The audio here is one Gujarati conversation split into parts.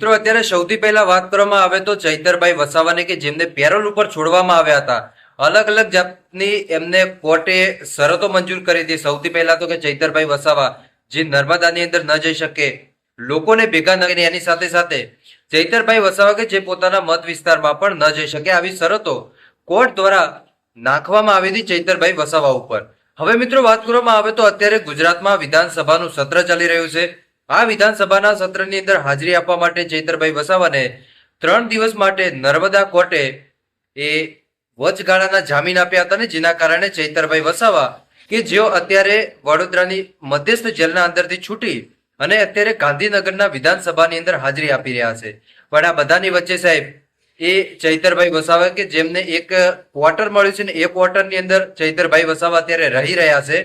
મિત્રો, અત્યારે સૌથી પહેલા વાત કરવામાં આવે તો ચૈતરભાઈ વસાવાને કે જેમને પેરોલ ઉપર છોડવામાં આવ્યા હતા. અલગ અલગ જાતની એમને કોર્ટે શરતો મંજૂર કરી હતી. સૌથી પહેલા તો કે ચૈતરભાઈ વસાવા, જે નર્મદાની અંદર ન જઈ શકે, લોકોને ભેગા ન કરીને એની સાથે સાથે ચૈતરભાઈ વસાવા કે જે પોતાના મત વિસ્તારમાં પણ ન જઈ શકે આવી શરતો કોર્ટ દ્વારા નાખવામાં આવી હતી ચૈતરભાઈ વસાવા ઉપર. હવે મિત્રો, વાત કરવામાં આવે તો અત્યારે ગુજરાતમાં વિધાનસભાનું સત્ર ચાલી રહ્યું છે. આ વિધાનસભાના સત્રની અંદર હાજરી આપવા માટે ચૈતરભાઈ વસાવાને ત્રણ દિવસ માટે નર્મદા કોર્ટે એ વચગાળાના જામીન આપ્યા હતા ને જેના કારણે ચૈતરભાઈ વસાવા કે જેઓ અત્યારે વડોદરાની મધ્યસ્થ જેલના અંદરથી છૂટી અને અત્યારે ગાંધીનગરના વિધાનસભાની અંદર હાજરી આપી રહ્યા છે. પણ આ બધાની વચ્ચે સાહેબ, એ ચૈતરભાઈ વસાવા કે જેમને એક ક્વાર્ટર મળ્યું છે ને એ ક્વાર્ટરની અંદર ચૈતરભાઈ વસાવા અત્યારે રહી રહ્યા છે.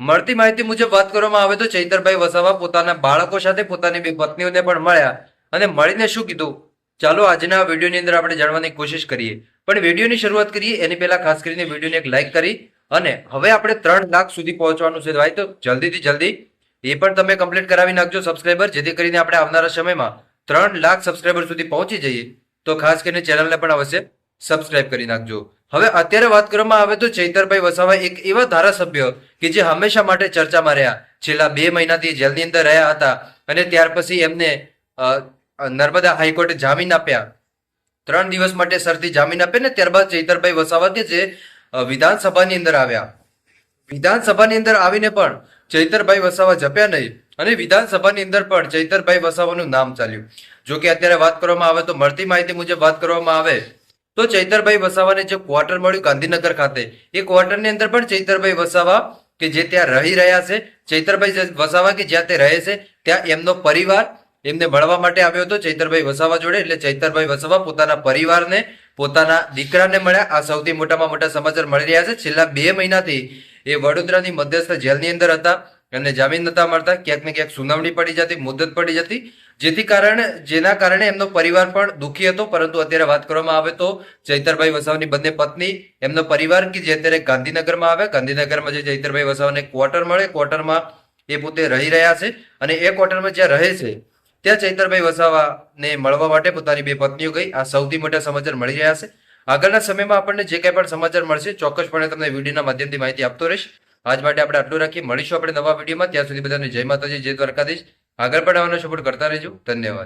મળતી માહિતી મુજબ વાત કરવામાં આવે તો ચૈતરભાઈ વસાવા પોતાના બાળકો સાથે પોતાની બે પત્નીઓને પણ મળ્યા અને મળીને શું કીધું? ચાલો આજના વિડીયોની અંદર આપણે જાણવાની કોશિશ કરીએ. પણ વિડીયોની શરૂઆત કરીએ, એની પહેલા ખાસ કરીને વિડીયોને એક લાઈક કરી અને હવે આપણે ત્રણ લાખ સુધી પહોંચવાનું છે ભાઈ, તો જલ્દીથી જલ્દી એ પણ તમે કમ્પ્લીટ કરાવી નાખજો સબસ્ક્રાઈબર જેથી કરીને આપણે આવનારા સમયમાં ત્રણ લાખ સબસ્ક્રાઈબર સુધી પહોંચી જઈએ. તો ખાસ કરીને ચેનલને પણ અવશ્ય સબસ્ક્રાઇબ કરી નાખજો. હવે અત્યારે વાત કરવામાં આવે તો ચૈતરભાઈ વસાવા એક એવા ધારાસભ્ય કે જે હંમેશા માટે ચર્ચામાં રહ્યા. છેલ્લા બે મહિનાથી જેલની અંદર રહ્યા હતા અને ત્યાર પછી એમને નર્મદા હાઈકોર્ટે જામીન આપ્યા. ત્રણ દિવસ માટે સરથી જામીન આપે ને ત્યારબાદ ચૈતરભાઈ વસાવા કે જે વિધાનસભાની અંદર આવ્યા. વિધાનસભાની અંદર આવીને પણ ચૈતરભાઈ વસાવા જપ્યા નહીં અને વિધાનસભાની અંદર પણ ચૈતરભાઈ વસાવાનું નામ ચાલ્યું. જો કે અત્યારે વાત કરવામાં આવે તો મળતી માહિતી મુજબ વાત કરવામાં આવે તો ચૈતરભાઈ વસાવાને જે ક્વાર્ટર મળ્યું ગાંધીનગર ખાતે, એ ક્વાર્ટરની અંદર પણ ચૈતરભાઈ વસાવા કે જે ત્યાં રહી રહ્યા છે, ચૈતરભાઈ વસાવા કે જ્યાં તે રહે છે, ત્યાં એમનો પરિવાર એમને મળવા માટે આવ્યો હતો, ચૈતરભાઈ વસાવા જોડે, એટલે ચૈતરભાઈ વસાવા પોતાના પરિવારને, પોતાના દીકરાને મળ્યા, આ સૌથી મોટામાં મોટા સમાચાર મળી રહ્યા છે. છેલ્લા બે મહિનાથી એ વડોદરાની મધ્યસ્થ જેલની અંદર હતા. અને જામીન નતા મળતા, ક્યાંક ને ક્યાંક સુનાવણી પડી જતી મુદત પડી જતી. જેથી કારણે, જેના કારણે એમનો પરિવાર પણ દુઃખી હતો. પરંતુ અત્યારે વાત કરવામાં આવે તો ચૈતરભાઈ વસાવાની બંને પત્ની, એમનો પરિવાર કે જે અત્યારે ગાંધીનગરમાં આવે ગાંધીનગરમાં જે ચૈતરભાઈ વસાવાને ક્વાર્ટર મળે. ક્વાર્ટરમાં એ પોતે રહી રહ્યા છે. અને એ ક્વાર્ટરમાં જ્યાં રહે છે, ત્યાં ચૈતરભાઈ વસાવાને મળવા માટે પોતાની બે પત્નીઓ ગઈ. આ સૌથી મોટા સમાચાર મળી રહ્યા છે. આગળના સમયમાં આપણને જે કંઈ પણ સમાચાર મળશે, ચોક્કસપણે તમને વિડીયોના માધ્યમથી માહિતી આપતો રહીશ. આજ માટે આપણે આટલું રાખીએ. મળીશું આપણે નવા વિડીયોમાં. ત્યાં સુધી બધાને જય માતાજી, જય દ્વારકાધીશ. આગળ પણ આવવાનો સપોર્ટ કરતા રહેજો. ધન્યવાદ.